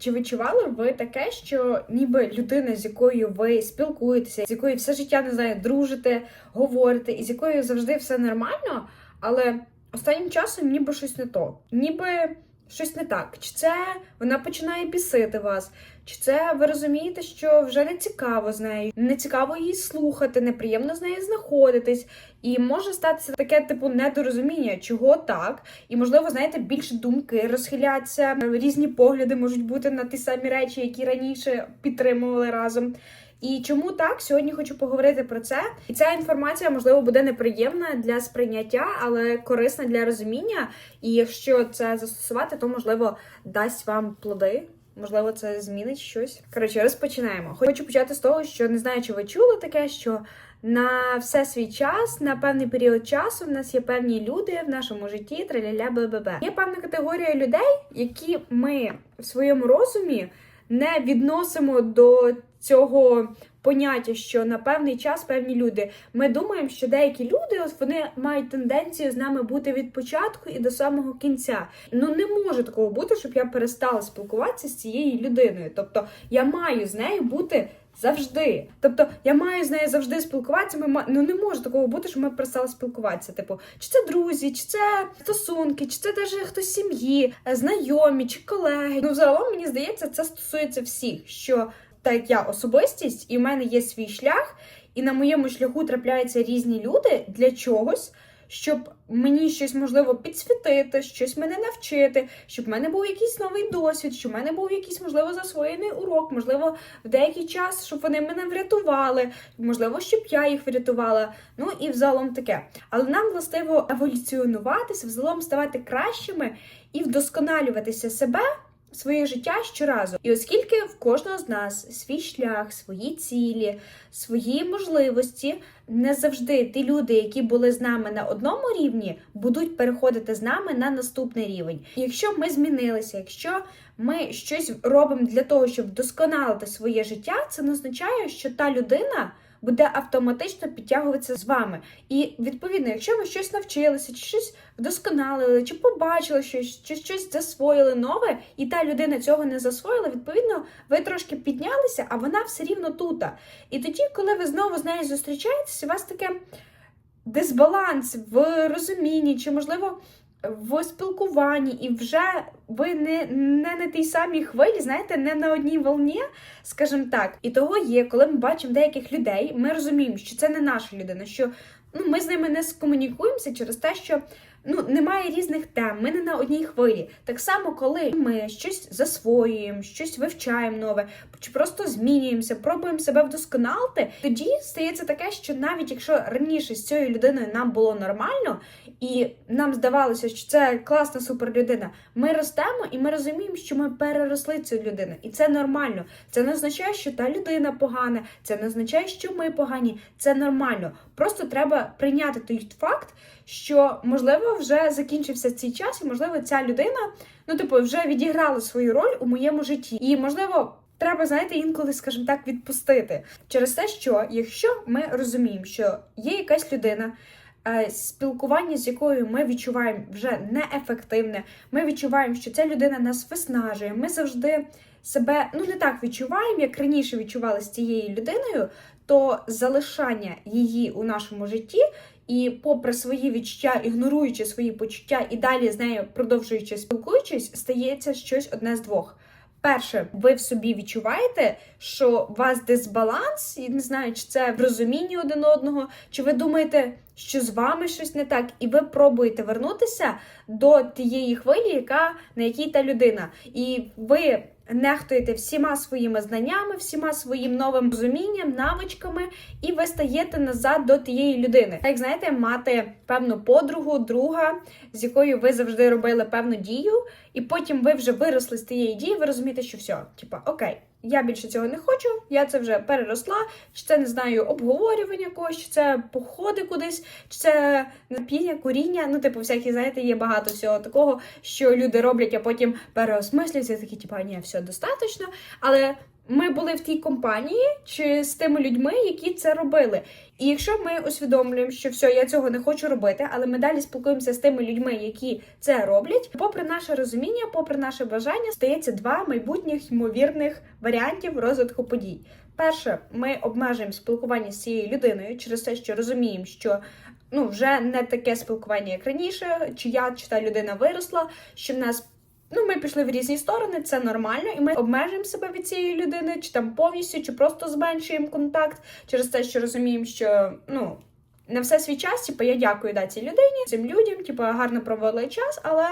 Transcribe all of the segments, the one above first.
Чи відчували ви таке, що ніби людина, з якою ви спілкуєтеся, з якою все життя не знаю, дружите, говорите, і з якою завжди все нормально, але останнім часом ніби щось не то, ніби щось не так? Чи це вона починає бісити вас? Чи це ви розумієте, що вже не цікаво з нею, не цікаво її слухати, неприємно з нею знаходитись, і може статися таке типу недорозуміння, чого так, і можливо, знаєте, більше думки розхиляться, різні погляди можуть бути на ті самі речі, які раніше підтримували разом. І чому так? Сьогодні хочу поговорити про це. І ця інформація, можливо, буде неприємна для сприйняття, але корисна для розуміння. І якщо це застосувати, то можливо дасть вам плоди. Можливо, це змінить щось. Коротше, розпочинаємо. Хочу почати з того, що не знаю, чи ви чули таке, що на все свій час, на певний період часу, в нас є певні люди в нашому житті, траляля бебебе. Є певна категорія людей, які ми в своєму розумі не відносимо до цього поняття, що на певний час певні люди. Ми думаємо, що деякі люди от вони мають тенденцію з нами бути від початку і до самого кінця. Ну не може такого бути, щоб я перестала спілкуватися з цією людиною. Тобто я маю з нею бути. Завжди, тобто я маю з нею завжди спілкуватися. Ми ну не може такого бути, що ми перестали спілкуватися. Типу, чи це друзі, чи це стосунки, чи це навіть хтось сім'ї, е, знайомі чи колеги. Ну, взагалом мені здається, це стосується всіх. Що так я особистість, і в мене є свій шлях, і на моєму шляху трапляються різні люди для чогось. Щоб мені щось можливо підсвітити, щось мене навчити, щоб в мене був якийсь новий досвід, щоб в мене був якийсь можливо засвоєний урок, можливо, в деякий час, щоб вони мене врятували, можливо, щоб я їх врятувала. Ну і взагалом таке. Але нам властиво еволюціонуватися, взагалом ставати кращими і вдосконалюватися себе. Своє життя щоразу, і оскільки в кожного з нас свій шлях, свої цілі, свої можливості, не завжди ті люди, які були з нами на одному рівні, будуть переходити з нами на наступний рівень. Якщо ми змінилися, якщо ми щось робимо для того, щоб вдосконалити своє життя, це не означає, що та людина. Буде автоматично підтягуватися з вами. І відповідно, якщо ви щось навчилися, чи щось вдосконалили, чи побачили щось, чи щось засвоїли нове, і та людина цього не засвоїла, відповідно, ви трошки піднялися, а вона все рівно тута. І тоді, коли ви знову з нею зустрічаєтесь, у вас таке дисбаланс в розумінні, чи можливо. В спілкуванні, і вже ви не, не на тій самій хвилі, знаєте, не на одній волні, скажімо так. І того є, коли ми бачимо деяких людей, ми розуміємо, що це не наша людина, що ну, ми з ними не скомунікуємося через те, що ну, немає різних тем, ми не на одній хвилі. Так само, коли ми щось засвоюємо, щось вивчаємо нове, чи просто змінюємося, пробуємо себе вдосконалити, тоді стається таке, що навіть якщо раніше з цією людиною нам було нормально, і нам здавалося, що це класна суперлюдина, ми ростемо і ми розуміємо, що ми переросли цю людину, і це нормально. Це не означає, що та людина погана, це не означає, що ми погані. Це нормально. Просто треба прийняти той факт, що можливо вже закінчився цей час, і можливо ця людина, ну типу, вже відіграла свою роль у моєму житті. І можливо. Треба, знаєте, інколи, скажімо так, відпустити через те, що якщо ми розуміємо, що є якась людина, е, спілкування з якою ми відчуваємо вже неефективне, ми відчуваємо, що ця людина нас виснажує, ми завжди себе ну не так відчуваємо, як раніше відчували з цією людиною, то залишання її у нашому житті. І, попри свої відчуття, ігноруючи свої почуття і далі з нею продовжуючи спілкуючись, стається щось одне з двох. Перше, ви в собі відчуваєте, що у вас дисбаланс, і не знаю, чи це в розумінні один одного, чи ви думаєте, що з вами щось не так, і ви пробуєте вернутися до тієї хвилі, яка на якій та людина. І ви нехтуєте всіма своїми знаннями, всіма своїм новим розумінням, навичками, і ви стаєте назад до тієї людини. Так, знаєте, мати певну подругу, друга, з якою ви завжди робили певну дію, і потім ви вже виросли з тієї дії, ви розумієте, що все, типа, окей. Я більше цього не хочу, я це вже переросла, чи це не знаю обговорювання когось, чи це походи кудись, чи це напіння, куріння. Ну, типу, всякі, знаєте, є багато всього такого, що люди роблять, а потім переосмислюються, такі, типу, ні, все достатньо. Але ми були в тій компанії чи з тими людьми, які це робили. І якщо ми усвідомлюємо, що все, я цього не хочу робити, але ми далі спілкуємося з тими людьми, які це роблять, попри наше розуміння, попри наше бажання, стається два майбутніх ймовірних варіантів розвитку подій. Перше, ми обмежуємо спілкування з цією людиною через те, що розуміємо, що ну вже не таке спілкування, як раніше, чи я, чи та людина виросла, що в нас. Ну, ми пішли в різні сторони, це нормально, і ми обмежуємо себе від цієї людини, чи там повністю, чи просто зменшуємо контакт через те, що розуміємо, що ну на все свій час, типу, я дякую да, цій людині, цим людям, типу, гарно провели час, але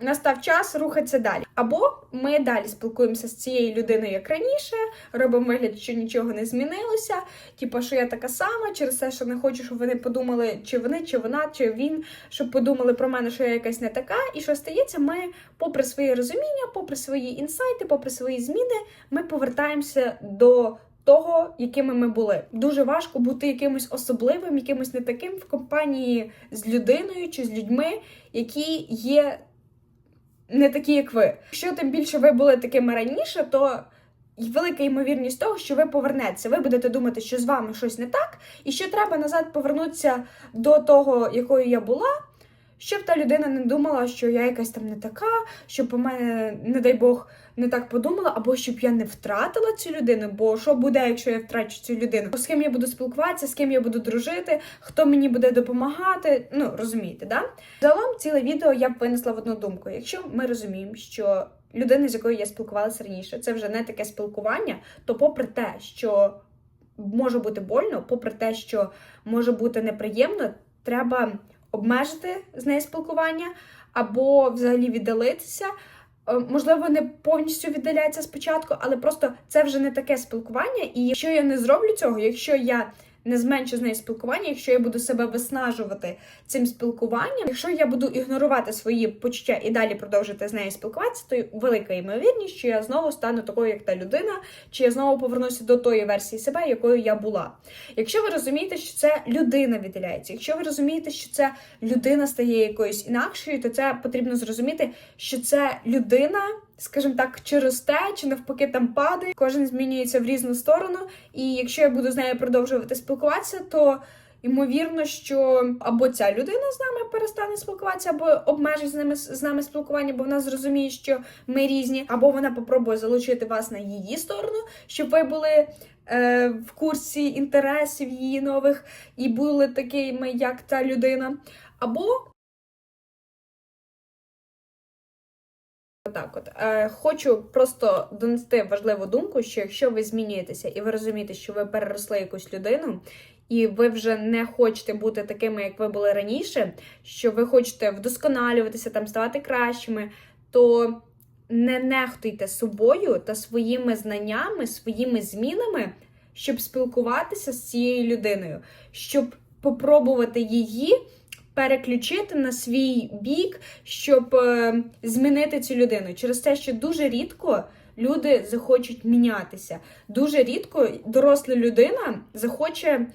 настав час рухатися далі. Або ми далі спілкуємося з цією людиною як раніше, робимо вигляд, що нічого не змінилося. Типу, що я така сама, через те, що не хочу, щоб вони подумали, чи вони, чи вона, чи він, щоб подумали про мене, що я якась не така. І що стається, ми, попри своє розуміння, попри свої інсайти, попри свої зміни, ми повертаємося до. Того, якими ми були, дуже важко бути якимось особливим, якимось не таким в компанії з людиною чи з людьми, які є не такі, як ви. Якщо тим більше ви були такими раніше, то велика ймовірність того, що ви повернетеся. Ви будете думати, що з вами щось не так, і що треба назад повернутися до того, якою я була. Щоб та людина не думала, що я якась там не така, щоб у мене, не дай Бог, не так подумала, або щоб я не втратила цю людину. Бо що буде, якщо я втрачу цю людину? З ким я буду спілкуватися, з ким я буду дружити, хто мені буде допомагати? Ну розумієте, да? Загалом ціле відео я б винесла в одну думку. Якщо ми розуміємо, що людина, з якою я спілкувалася раніше, це вже не таке спілкування, то попри те, що може бути больно, попри те, що може бути неприємно, треба обмежити з нею спілкування або взагалі віддалитися. Е, Можливо, не повністю віддаляється спочатку, але просто це вже не таке спілкування. І якщо я не зроблю цього, якщо я не зменшу з нею спілкування, якщо я буду себе виснажувати цим спілкуванням, якщо я буду ігнорувати свої почуття і далі продовжити з нею спілкуватися, то велика ймовірність, що я знову стану такою, як та людина, чи я знову повернуся до тої версії себе, якою я була. Якщо ви розумієте, що це людина віддаляється, якщо ви розумієте, що це людина стає якоюсь інакшою, то це потрібно зрозуміти, що це людина. Скажімо так, чи росте, чи навпаки там падає. Кожен змінюється в різну сторону. І якщо я буду з нею продовжувати спілкуватися, то ймовірно, що або ця людина з нами перестане спілкуватися, або обмежить з ними з нами спілкування, бо вона зрозуміє, що ми різні, або вона попробує залучити вас на її сторону, щоб ви були. е, В курсі інтересів її нових і були такими, як та людина, або Так, от. Е, хочу просто донести важливу думку, що якщо ви змінюєтеся і ви розумієте, що ви переросли якусь людину, і ви вже не хочете бути такими, як ви були раніше, що ви хочете вдосконалюватися, там ставати кращими, то не нехтуйте собою та своїми знаннями, своїми змінами, щоб спілкуватися з цією людиною, щоб попробувати її переключити на свій бік, щоб е, змінити цю людину. Через те, що дуже рідко люди захочуть мінятися. Дуже рідко доросла людина захоче.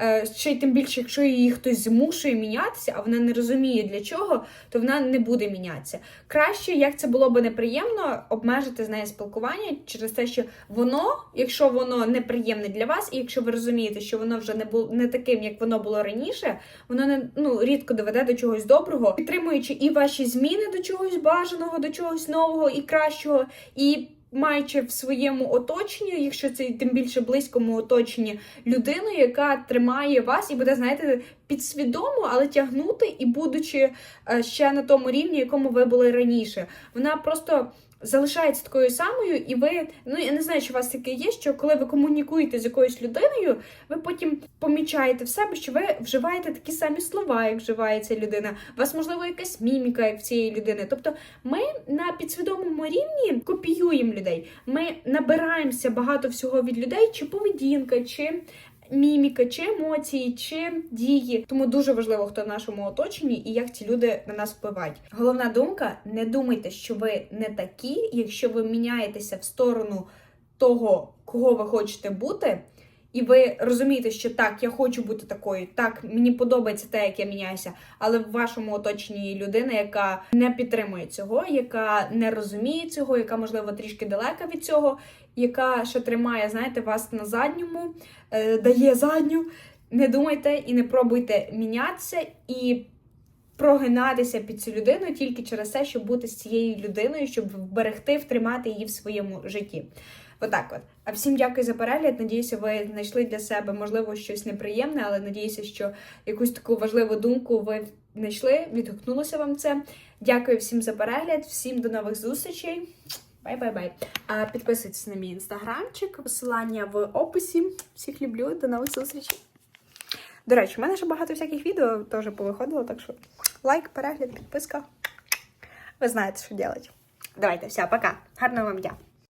Е, Ще й тим більше, якщо її хтось змушує мінятися, а вона не розуміє для чого, то вона не буде мінятися. Краще, як це було би неприємно, обмежити з нею спілкування через те, що воно, якщо воно неприємне для вас, і якщо ви розумієте, що воно вже не було не таким, як воно було раніше, воно не ну рідко доведе до чогось доброго, підтримуючи і ваші зміни до чогось бажаного, до чогось нового і кращого, і маючи в своєму оточенні, якщо це тим більше близькому оточенні, людину, яка тримає вас і буде, знаєте, підсвідомо, але тягнути і будучи е, ще на тому рівні, якому ви були раніше. Вона просто. Залишається такою самою, і ви, ну я не знаю, чи у вас таке є, що коли ви комунікуєте з якоюсь людиною, ви потім помічаєте в себе, що ви вживаєте такі самі слова, як вживає ця людина. У вас, можливо, якась міміка, в цієї людини. Тобто ми на підсвідомому рівні копіюємо людей. Ми набираємося багато всього від людей, чи поведінка, чи міміка, чи емоції, чи дії. Тому дуже важливо, хто в нашому оточенні і як ці люди на нас впливають. Головна думка: не думайте, що ви не такі, якщо ви міняєтеся в сторону того, кого ви хочете бути. І ви розумієте, що так, я хочу бути такою, так, мені подобається те, як я міняюся, але в вашому оточенні людина, яка не підтримує цього, яка не розуміє цього, яка, можливо, трішки далека від цього, яка ще тримає, знаєте, вас на задньому, е, дає задню. Не думайте і не пробуйте мінятися і прогинатися під цю людину тільки через те, щоб бути з цією людиною, щоб вберегти, втримати її в своєму житті. Отак от. А всім дякую за перегляд. Надіюся, ви знайшли для себе, можливо, щось неприємне, але надіюся, що якусь таку важливу думку ви знайшли, відгукнулося вам це. Дякую всім за перегляд, всім до нових зустрічей. Бай-бай-бай. Підписуйтесь на мій інстаграмчик, посилання в описі. Всіх люблю, до нових зустрічей. До речі, у мене ще багато всяких відео теж повиходило, так що лайк, перегляд, підписка. Ви знаєте, що робити. Давайте, все, пока. Гарного вам дня.